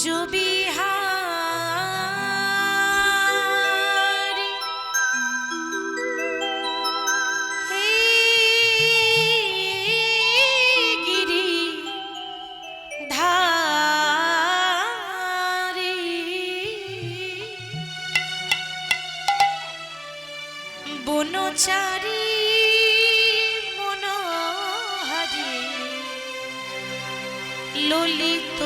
কুঞ্জবিহারি গিরি ধারি। বনচারী ললিত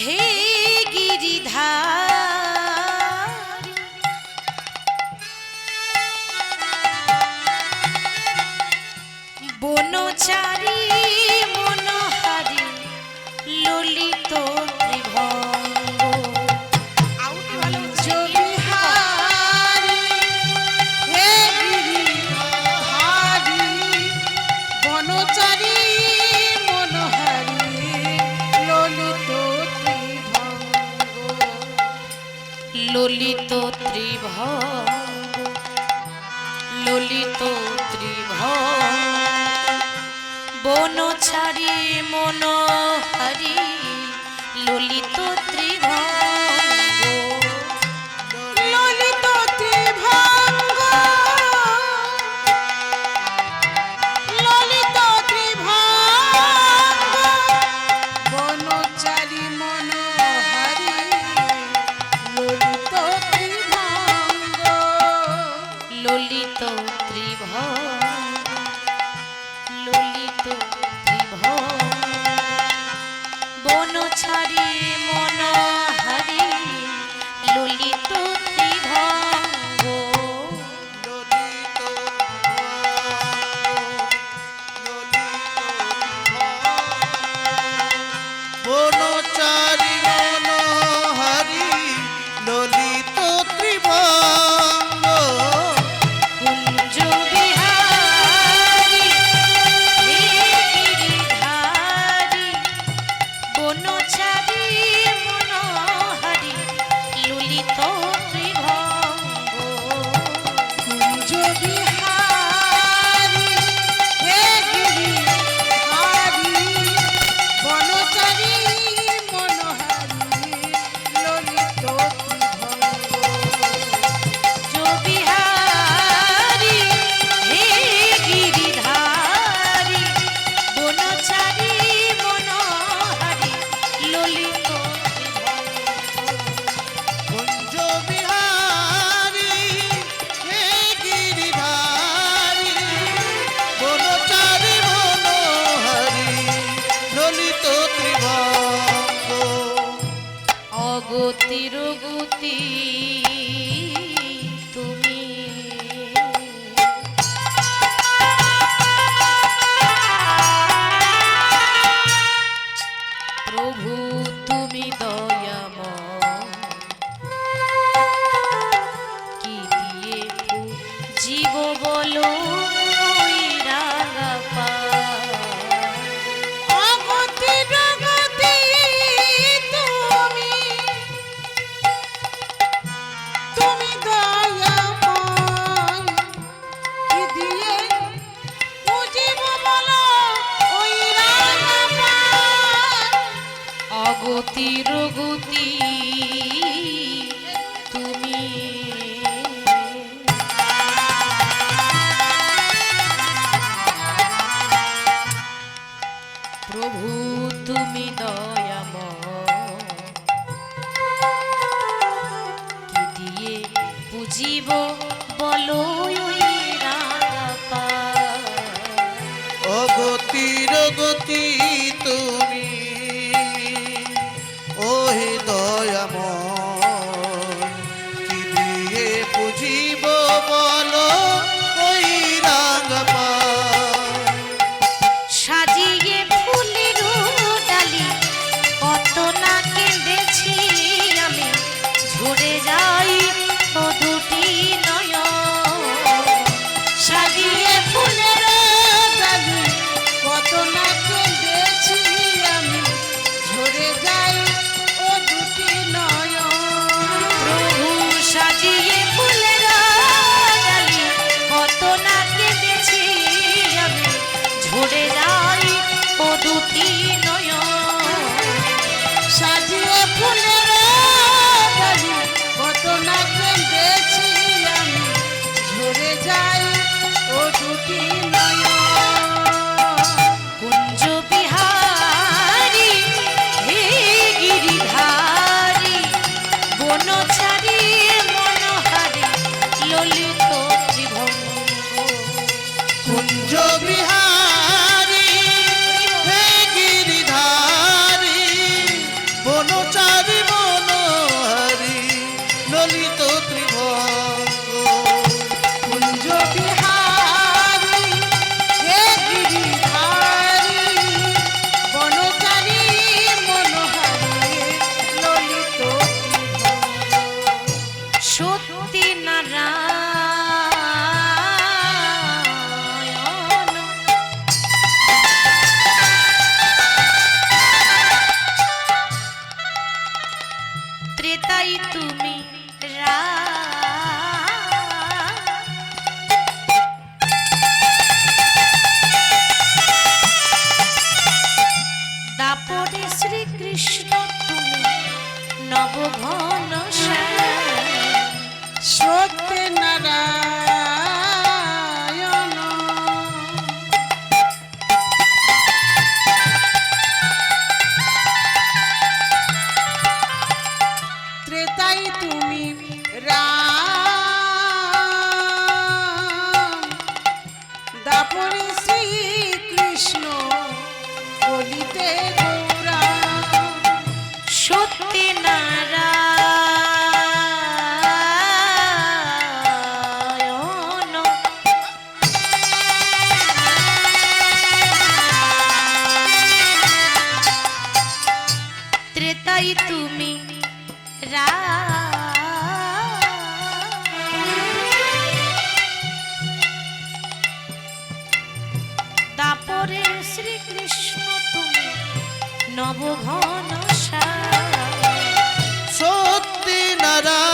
হে গিরিধা বনচারী মনোহারী ললিত কোনো ছাড়িয়ে स्तुति রহিত সত্য নারায়ণ দাপরে শ্রীকৃষ্ণ তুমি নবঘন সত্যি নারায়ণ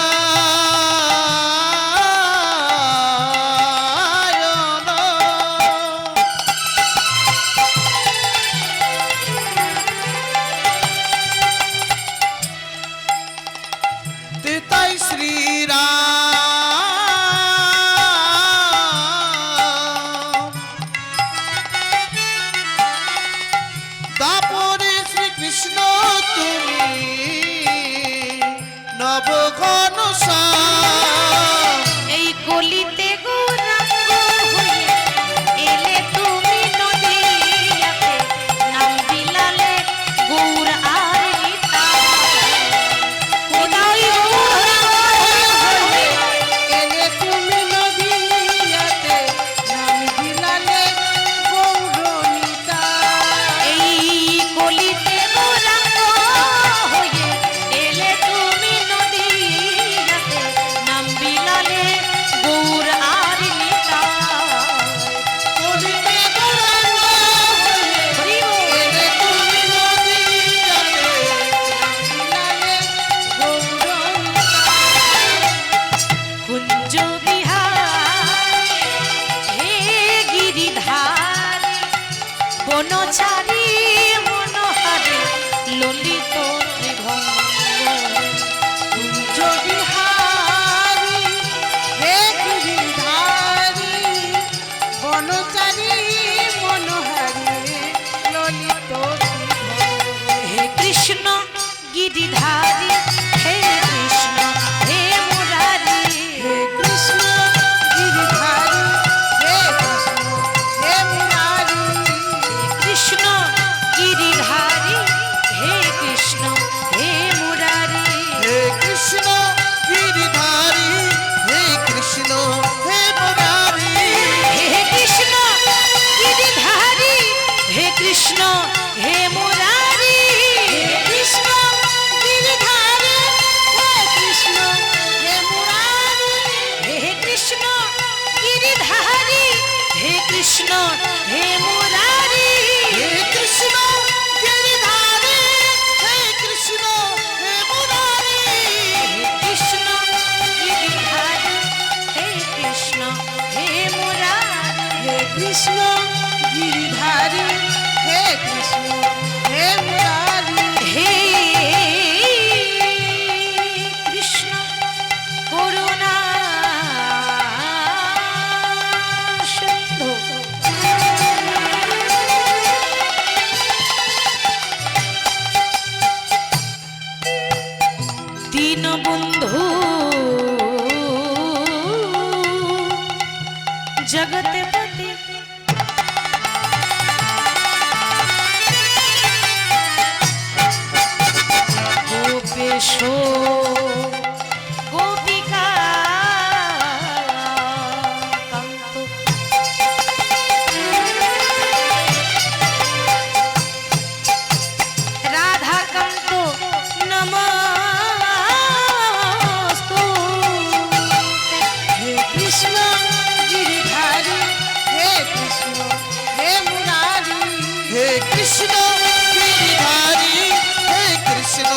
গোপেশ গোপিকা, কান্ত। রাধাকান্ত হে কৃষ্ণ, গিরিধারী, হে কৃষ্ণ, হে মুরারি। হে কৃষ্ণ, গিরিধারী, হে কৃষ্ণ।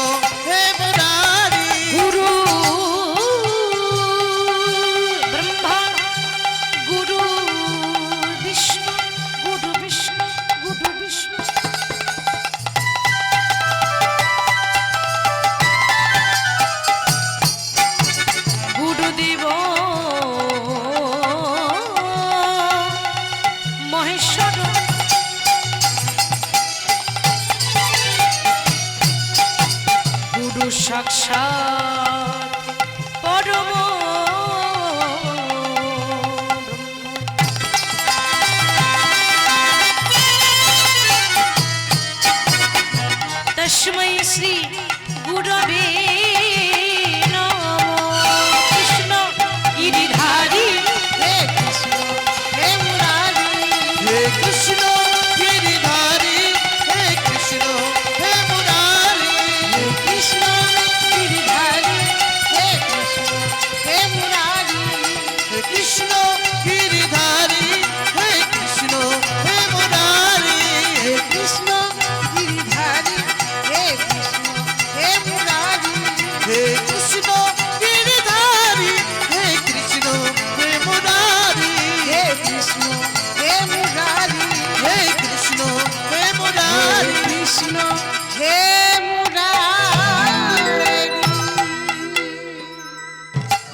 সাক্ষাৎ পরম। তস্मै শ্রী গুরবে।